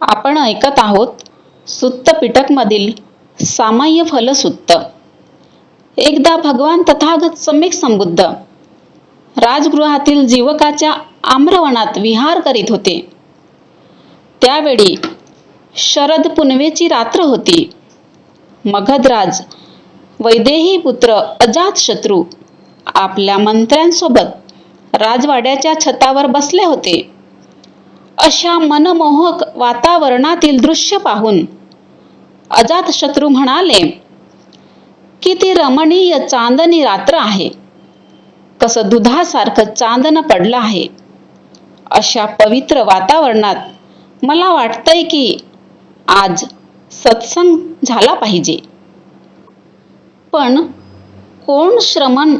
आपण ऐकत आहोत सुत्त पिटकमधील सामाय्य फलसुत्त. एकदा भगवान तथागत सम्यक संबुद्ध. राजगृहातील जीवकाच्या आम्रवनात विहार करीत होते. त्यावेळी शरद पुनवेची रात्र होती. मगधराज वैदेही पुत्र अजातशत्रू आपल्या मंत्र्यांसोबत राजवाड्याच्या छतावर बसले होते. अशा मनमोहक वातावरणातील दृश्य पाहून अजातशत्रू म्हणाले की ती रमणीय चांदणी रात्र आहे. कसं दुधासारखं चांदणं पडलं आहे. अशा पवित्र वातावरणात मला वाटतंय की आज सत्संग झाला पाहिजे. पण कोण श्रमण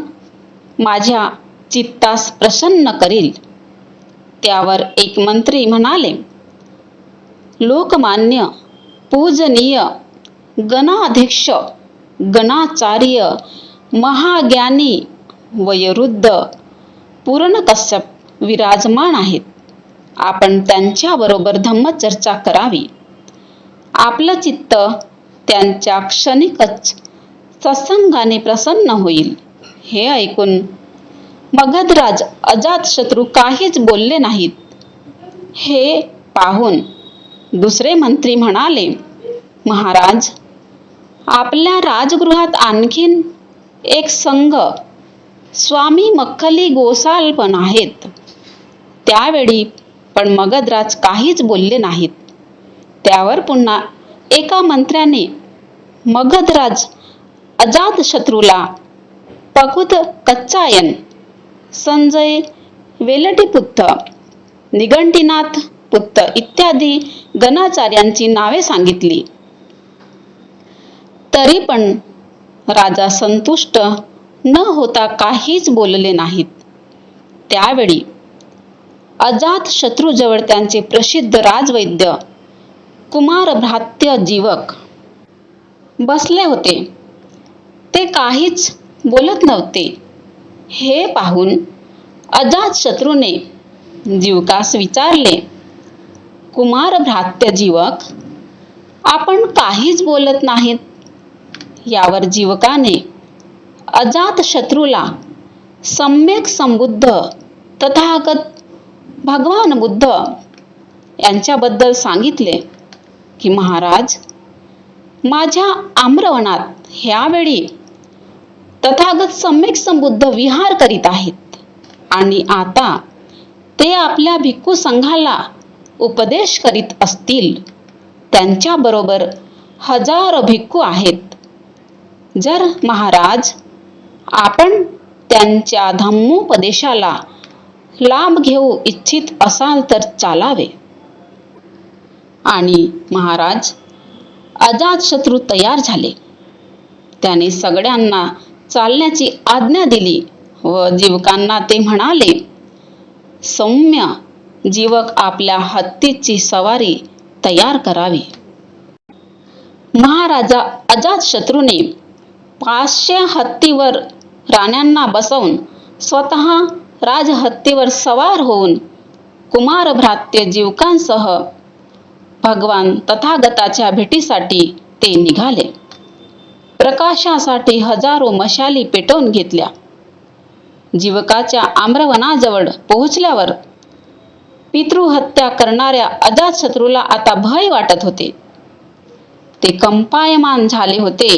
माझ्या चित्तास प्रसन्न करील? त्यावर एक मंत्री म्हणाले लोकमान्य पूजनीय गणाध्यक्ष गणाचार्य महाज्ञानी वयोवृद्ध पूर्णकश्यप विराजमान आहेत. आपण त्यांच्याबरोबर धम्मचर्चा करावी. आपलं चित्त त्यांच्या क्षणिकच सत्संगाने प्रसन्न होईल. हे ऐकून मगधराज अजातशत्रू काहीच बोलले नाहीत. हे पाहून दुसरे मंत्री म्हणाले महाराज आपल्या राजगृहात आणखीन एक संघ स्वामी मक्कली गोसाल पण आहेत. त्यावेळी पण मगधराज काहीच बोलले नाहीत. त्यावर पुन्हा एका मंत्र्याने मगधराज अजातशत्रूला पकुत कच्चायन संजय वेलटीपुत्त निघंटीनाथ पुत्त इत्यादी गणाचार्यांची नावे सांगितली. तरी पण राजा संतुष्ट न होता काहीच बोलले नाहीत. त्यावेळी अजात शत्रूजवळ त्यांचे प्रसिद्ध राजवैद्य कुमार भ्रात्य जीवक बसले होते. ते काहीच बोलत नव्हते. हे पाहून अजात शत्रूने जीवकास विचारले. कुमार भ्रात्य जीवक आपण काहीच बोलत नाहीत. यावर जीवकाने अजात शत्रूला सम्यक संबुद्ध तथागत भगवान बुद्ध यांच्याबद्दल सांगितले की महाराज माझ्या आम्रवनात ह्यावेळी तथागत सम्यक संबुद्ध विहार करीत आहेत. आणि आता ते आपल्या भिक्खू संघाला उपदेश करीत असतील. त्यांच्याबरोबर हजारो भिक्खू आहेत. जर महाराज आपण त्यांच्या धम्मोपदेशाला लाभ घेऊ इच्छित असाल तर चालावे. आणि महाराज अजातशत्रू तयार झाले. त्याने सगळ्यांना चालण्याची आज्ञा दिली. व जीवकांना ते म्हणाले सौम्य जीवक आपल्या हत्तीची सवारी तयार करावी. महाराजा अजातशत्रूने पाचशे हत्तीवर राण्यांना बसवून स्वतः राजहत्तीवर सवार होऊन कुमार भ्रात्य जीवकांसह भगवान तथागताच्या भेटीसाठी ते निघाले. प्रकाशासाठी हजारो मशाली पेटवून घेतल्या. जीवकाच्या आम्रवनाजवळ पोहोचल्यावर पितृहत्या करणाऱ्या अजातशत्रूला आता भय वाटत होते. ते कंपायमान झाले होते.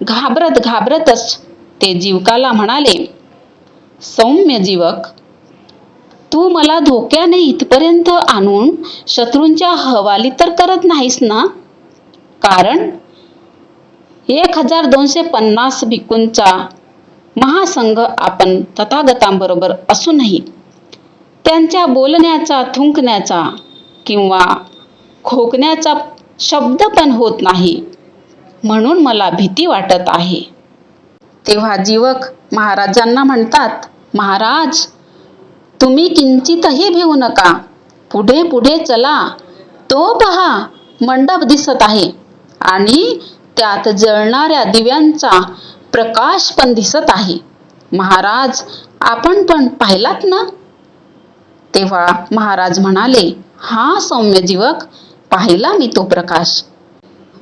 घाबरत घाबरतच ते जीवकाला म्हणाले सौम्य जीवक तू मला धोक्याने इथपर्यंत आणून शत्रूंच्या हवाली तर करत नाहीस ना? कारण एक हजार दोनशे पन्नास भिकूंचा महासंघ आपण तथागतांबरोबर असूनही त्यांच्या बोलण्याचा थुंकण्याचा किंवा खोकण्याचा शब्द पण होत नाही म्हणून मला भीती वाटत आहे. तेव्हा जीवक महाराजांना म्हणतात महाराज तुम्ही किंचितही भिवू नका. पुढे पुढे चला. तो पहा मंडप दिसत आहे आणि त्यात जळणाऱ्या दिव्यांचा प्रकाश पण दिसत आहे. महाराज आपण पण पाहिलात ना? तेव्हा महाराज म्हणाले हा सौम्य जीवक पाहिला मी तो प्रकाश.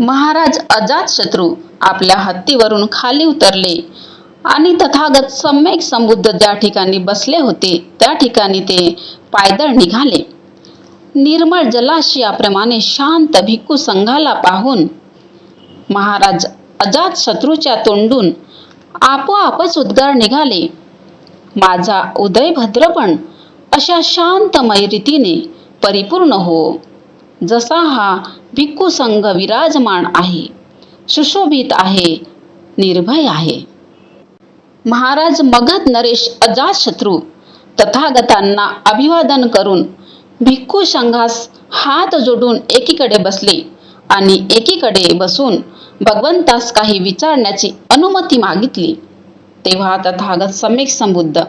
महाराज अजातशत्रू आपल्या हत्तीवरून खाली उतरले आणि तथागत सम्यक संबुद्ध ज्या ठिकाणी बसले होते त्या ठिकाणी ते पायदळ निघाले. निर्मळ जलाशयाप्रमाणे शांत भिक्खू संघाला पाहून महाराज अजात शत्रूच्या तोंडून आपोआपच उद्गार निघाले. माझा उदय भद्रपण अशा शांतमय रीतीने परिपूर्ण हो. जसा हा भिक्खू संघ विराजमान आहे सुशोभित आहे निर्भय आहे. महाराज मगध नरेश अजातशत्रू तथागतांना अभिवादन करून भिक्खू संघास हात जोडून एकीकडे बसले आणि एकीकडे बसून भगवंतास काही विचारण्याची अनुमती मागितली. तेव्हा तथागत सम्यक संबुद्ध.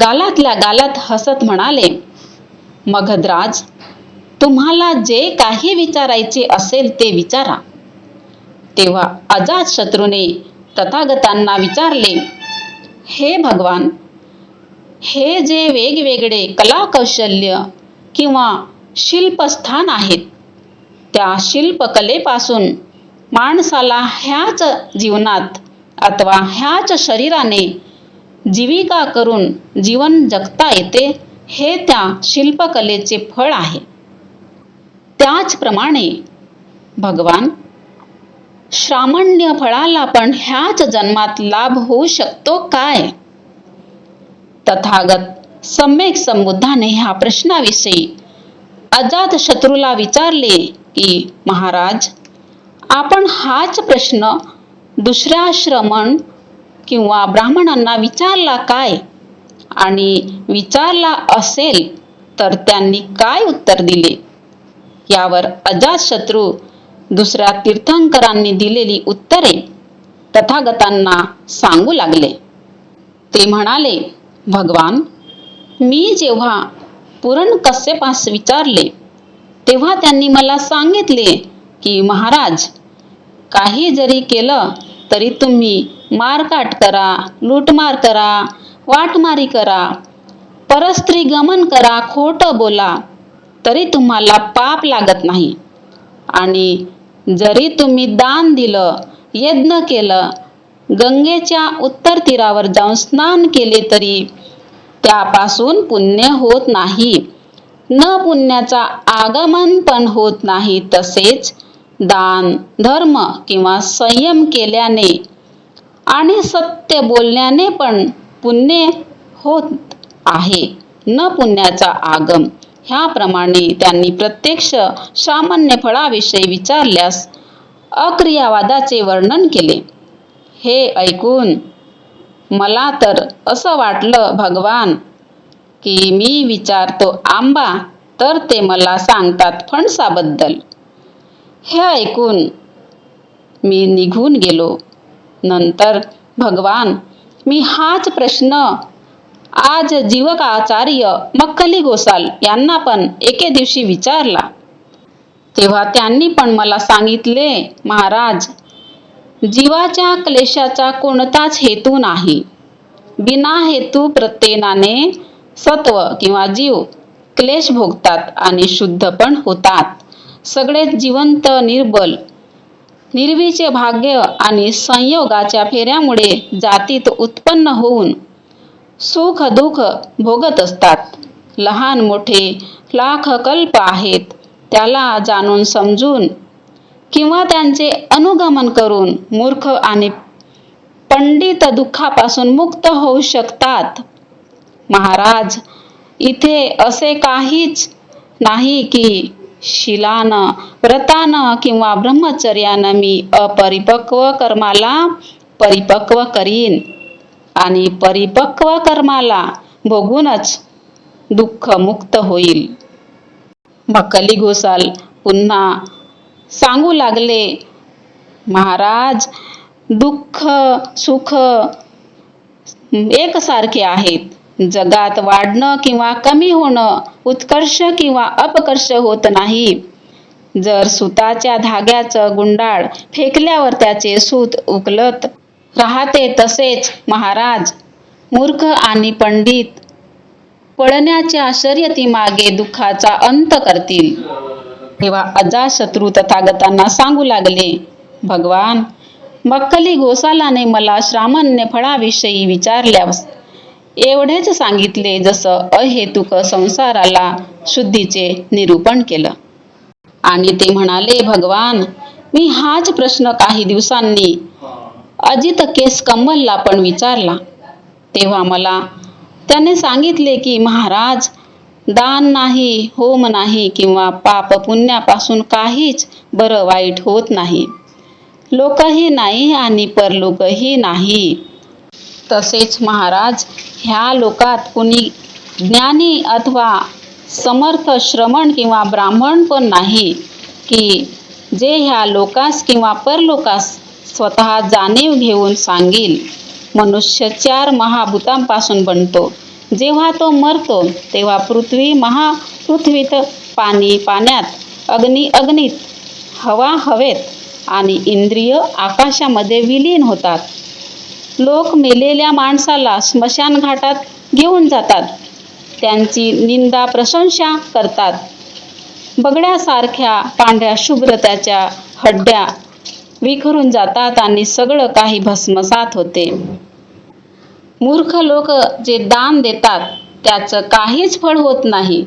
गालातल्या गालात हसत म्हणाले मगधराज तुम्हाला जे काही विचारायचे असेल ते विचारा. तेव्हा अजात शत्रूने तथागतांना विचारले हे भगवान हे जे वेगवेगळे कलाकौशल्य किंवा शिल्पस्थान आहेत त्या शिल्पकलेपासून माणसाला ह्याच जीवनात अथवा ह्याच शरीराने जीविका करून जीवन जगता येते हे त्या शिल्पकलेचे फळ आहे. त्याचप्रमाणे भगवान श्रामण्य फळाला पण ह्याच जन्मात लाभ होऊ शकतो काय? तथागत सम्यक संबुद्धाने ह्या प्रश्नाविषयी अजात शत्रूला विचारले की महाराज आपण हाच प्रश्न दुसऱ्या श्रमण किंवा ब्राह्मणांना विचारला काय? आणि विचारला असेल तर त्यांनी काय उत्तर दिले? यावर अजातशत्रू दुसऱ्या तीर्थंकरांनी दिलेली उत्तरे तथागतांना सांगू लागले. ते म्हणाले भगवान मी जेव्हा पुरण कश्यपास विचारले तेव्हा त्यांनी मला सांगितले की महाराज काही जरी केलं तरी तुम्ही मारकाट करा लूटमार करा वाटमारी करा परस्त्री गमन करा खोटं बोला तरी तुम्हाला पाप लागत नाही. आणि जरी तुम्ही दान दिलं यज्ञ केलं गंगेच्या उत्तर तीरावर जाऊन स्नान केले तरी त्यापासून पुण्य होत नाही. न पुण्याचा आगमन पण होत नाही तसेच दान धर्म किंवा संयम केल्याने आणि सत्य बोलण्याने पण पुण्य होत आहे. न पुण्याचा आगम. ह्याप्रमाणे त्यांनी प्रत्यक्ष सामान्य फळाविषयी विचारल्यास अक्रियावादाचे वर्णन केले. हे ऐकून मला तर असं वाटलं भगवान की मी विचारतो आंबा तर ते मला सांगतात फणसाबद्दल. हे ऐकून मी निघून गेलो. नंतर भगवान मी हाच प्रश्न आज जीवकाचार्य मक्कली गोसाल यांना पण एके दिवशी विचारला. तेव्हा त्यांनी पण मला सांगितले महाराज जीवाच्या क्लेशाचा कोणताच हेतू नाही. बिना हेतू प्रत्येनाने सत्व किंवा जीव क्लेश भोगतात आणि शुद्ध पण होतात. सगळे जिवंत निर्बल निर्वीचे भाग्य आणि संयोगाच्या फेऱ्यामुळे जातीत उत्पन्न होऊन सुख दुःख भोगत असतात. लहान मोठे लाख कल्प आहेत. त्याला जाणून समजून किंवा त्यांचे अनुगमन करून मूर्ख आणि पंडित दुःखापासून मुक्त होऊ शकतात. महाराज इथे असे काहीच नाही की शिलानं व्रतानं किंवा ब्रह्मचर्यानं मी अपरिपक्व कर्माला परिपक्व करीन. आणि परिपक्व कर्माला भोगूनच दुःख मुक्त होईल. मकली घोसाल पुन्हा सांगू लागले महाराज दुःख सुख एकसारखे आहेत. जगात वाढणं किंवा कमी होणं उत्कर्ष किंवा अपकर्ष होत नाही. जर सुताच्या धाग्याचं गुंडाळ फेकल्यावर त्याचे सूत उकलत राहते तसेच महाराज मूर्ख आणि पंडित पळण्याच्या शर्यतीमागे दुःखाचा अंत करतील. तेव्हा अजाशत्रू तथागतांना सांगू लागले भगवान मक्कली गोसालाने मला श्रामण्य फळाविषयी विचारल्यास एवढेच सांगितले जसं अहेतुक संसाराला शुद्धीचे निरूपण केलं. आणि ते म्हणाले भगवान मी हाच प्रश्न काही दिवसांनी अजित केस कमलला पण विचारला. तेव्हा मला त्याने सांगितले की महाराज दान नाही होम नाही किंवा पाप पुण्यापासून काहीच बरं वाईट होत नाही. लोकही नाही आणि परलोकही नाही. तसेच महाराज ह्या लोकात कुणी ज्ञानी अथवा समर्थ श्रमण किंवा ब्राह्मण पण नाही की जे ह्या लोकास किंवा परलोकास स्वतः जाणीव घेऊन सांगील. मनुष्य चार महाभूतांपासून बनतो. जेव्हा तो मरतो तेव्हा पृथ्वी महापृथ्वीत पाणी पाण्यात अग्नी अग्नीत हवा हवेत आणि इंद्रिय आकाशामध्ये विलीन होतात. लोक मेलेल्या माणसाला स्मशान घाटात घेऊन जातात. त्यांची निंदा प्रशंसा करतात. बगड्यासारख्या पांढऱ्या शुभ्र त्याच्या हड्ड्या विखरून जातात आणि सगळं काही भस्मसात होते. मूर्ख लोक जे दान देतात त्याचं काहीच फळ होत नाही.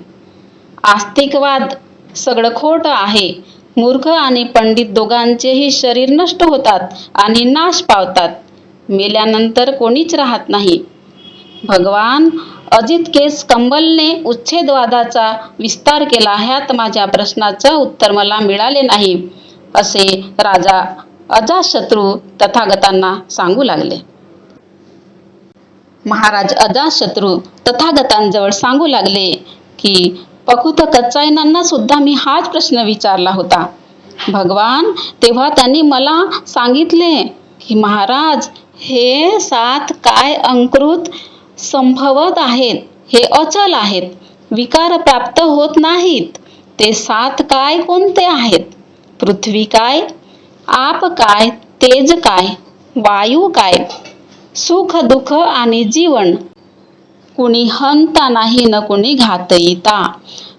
आस्तिकवाद सगळं खोटं आहे. मूर्ख आणि पंडित दोघांचेही शरीर नष्ट होतात आणि नाश पावतात. मेल्यानंतर कोणीच राहत नाही. भगवान अजित केस कंबलने उच्छेदवादाचा विस्तार केला ह्यात माझ्या प्रश्नाचं उत्तर मला मिळाले नाही असे राजा अजाशत्रू तथागतांना सांगू लागले. महाराज अजाशत्रू तथागतांजवळ सांगू लागले की पकुत कच्चायनांना सुद्धा मी हाच प्रश्न विचारला होता. भगवान तेव्हा त्यांनी मला सांगितले की महाराज हे सात काय अंकृत संभवत आहेत? हे अचल आहेत. विकार प्राप्त होत नाहीत. ते सात काय कोणते आहेत? पृथ्वी काय? आप काय? तेज काय? वायू काय? सुख दुःख आणि जीवन. कुणी हंता नाही न कुणी घातयिता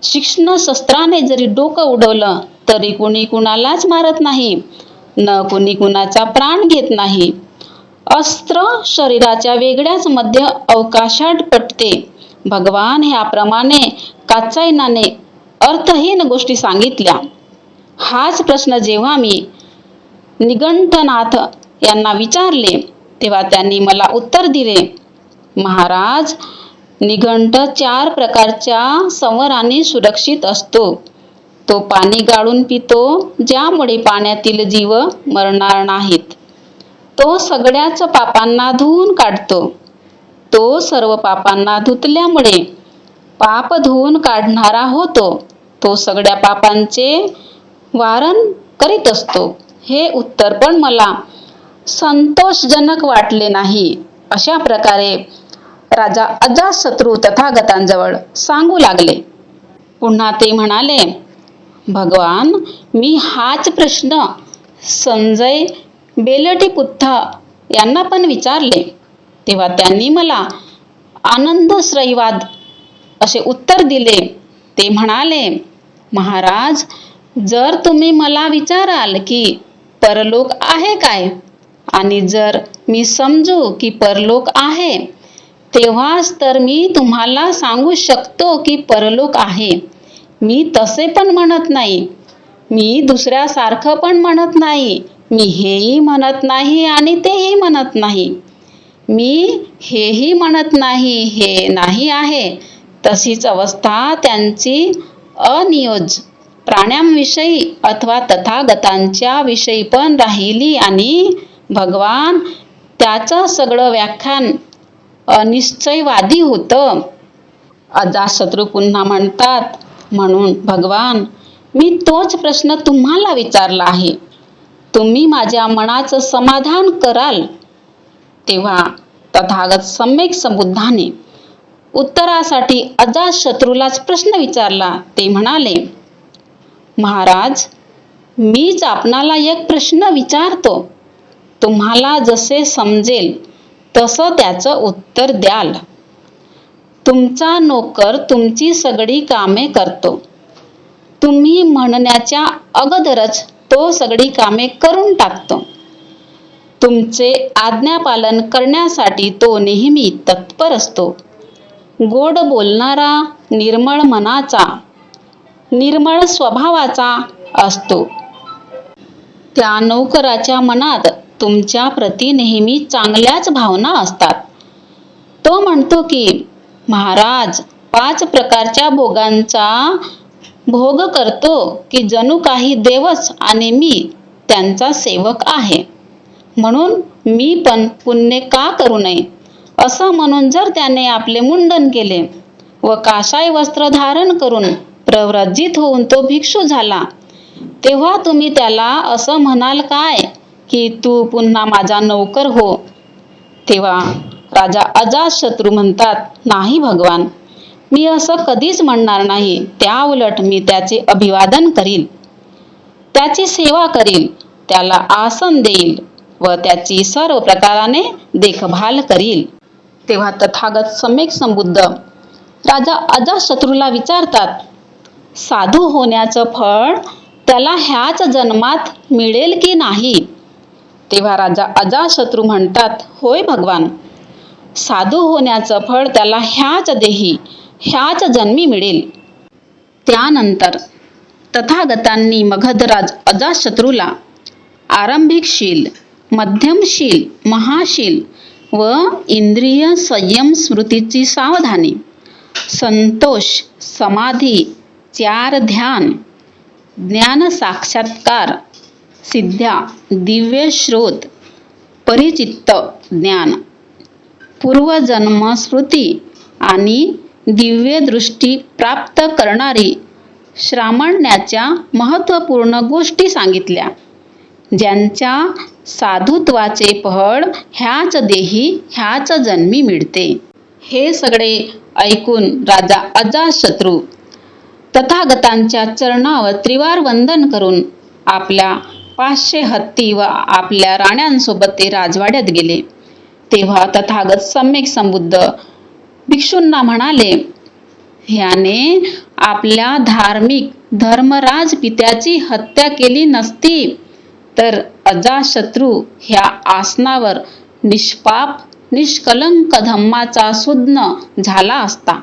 शिक्षण शस्त्राने जरी डोकं उडवलं तरी कुणी कुणालाच मारत नाही. न कुणी कुणाचा प्राण घेत नाही. अस्त्र शरीराच्या वेगळ्याच मध्य अवकाशात पटते. भगवान ह्याप्रमाणे काचायनाने अर्थहीन गोष्टी सांगितल्या. हाच प्रश्न जेव्हा मी निगंठनाथ यांना विचारले तेव्हा त्यांनी मला उत्तर दिले महाराज निघंट चार प्रकारच्या संवराने सुरक्षित असतो. तो पाणी गाळून पितो ज्यामुळे पाण्यातील जीव मरणार नाहीत. तो सगळ्याच पापांना धुवून काढतो. तो सर्व पापांना धुतल्यामुळे पाप धुवून काढणारा होतो. तो सगळ्या पापांचे वारण करीत असतो. हे उत्तर पण मला संतोषजनक वाटले नाही. अशा प्रकारे राजा अजातशत्रू तथागतांजवळ सांगू लागले. पुन्हा ते म्हणाले भगवान मी हाच प्रश्न संजय बेलटीपुत्थ यांना पण विचारले. तेव्हा त्यांनी मला आनंदश्रयवाद असे उत्तर दिले. ते म्हणाले महाराज जर तुम्ही मला विचाराल की परलोक आहे काय? आणि जर मी समजू की परलोक आहे तेव्हाच तर मी तुम्हाला सांगू शकतो की परलोक आहे. मी तसे पण म्हणत नाही. मी दुसऱ्यासारखं पण म्हणत नाही. मी हेही म्हणत नाही आणि तेही म्हणत नाही. मी हेही म्हणत नाही हे नाही आहे. तशीच अवस्था त्यांची अनियोज. प्राण्यांविषयी अथवा तथागतांच्या विषयी पण राहिली आणि भगवान त्याचं सगळं व्याख्यान अनिश्चयवादी होतं. अजाशत्रू पुन्हा म्हणतात म्हणून भगवान मी तोच प्रश्न तुम्हाला विचारला आहे. तुम्ही माझ्या मनाचं समाधान कराल. तेव्हा तथागत सम्यक समुद्धाने उत्तरासाठी अजाशत्रूलाच प्रश्न विचारला. ते म्हणाले महाराज मीच आपणाला एक प्रश्न विचारतो. तुम्हाला जसे समजेल तसं त्याचं उत्तर द्याल. तुमचा नोकर तुमची सगळी कामे करतो. तुम्ही म्हणण्याच्या अगोदरच तो सगळी कामे करून टाकतो. तुमचे आज्ञापालन करण्यासाठी तो नेहमी तत्पर असतो. गोड बोलणारा निर्मळ मनाचा निर्मळ स्वभावाचा असतो. त्या नोकराच्या मनात तुमच्या प्रती नेहमी चांगल्याच भावना असतात. तो म्हणतो की महाराज पाच प्रकारच्या भोगांचा भोग करतो की जणू काही देवच आणि मी त्यांचा सेवक आहे. म्हणून मी पण पुण्य का करू नये? असं म्हणून जर त्याने आपले मुंडन केले व काशाय वस्त्र धारण करून प्रव्रजित होऊन तो भिक्षू झाला तेव्हा तुम्ही त्याला असं म्हणाल काय की तू पुन्हा माझा नौकर हो? तेव्हा राजा अजातशत्रू म्हणतात नाही भगवान मी असं कधीच म्हणणार नाही. त्या उलट मी त्याचे अभिवादन करील. त्याची सेवा करील. त्याला आसन देईल व त्याची सर्व प्रकाराने देखभाल करील. तेव्हा तथागत सम्यक संबुद्ध राजा अजातशत्रूला विचारतात साधू होण्याचं फळ त्याला ह्याच जन्मात मिळेल की नाही? तेव्हा राजा अजातशत्रू म्हणतात होय भगवान साधू होण्याचं फळ त्याला ह्याच देही. ह्याच जन्मी मिळेल. त्यानंतर तथागतांनी मगधराज अजातशत्रूला आरंभिकशील मध्यमशील महाशील व इंद्रिय संयम स्मृतीची सावधानी संतोष समाधी चार ध्यान ज्ञान साक्षात्कार सिद्ध्या दिव्य श्रोत परिचित्त ज्ञान पूर्वजन्म स्मृती आणि दिव्य दृष्टी प्राप्त करणारी श्रामण्याच्या महत्त्वपूर्ण गोष्टी सांगितल्या. ज्यांच्या साधुत्वाचे पहड ह्याच देही ह्याच जन्मी मिळते. हे सगळे ऐकून राजा अजातशत्रू तथागतांच्या चरणावर त्रिवार वंदन करून आपल्या पाचशे हत्ती व आपल्या राण्यांसोबत ते राजवाड्यात गेले. तेव्हा तथागत सम्यक संबुद्ध भिक्षूंना म्हणाले ह्याने आपल्या धार्मिक धर्मराज पित्याची हत्या केली नसती तर अजाशत्रू ह्या आसनावर निष्पाप निष्कलंक धम्माचा सुज्ञ झाला असता.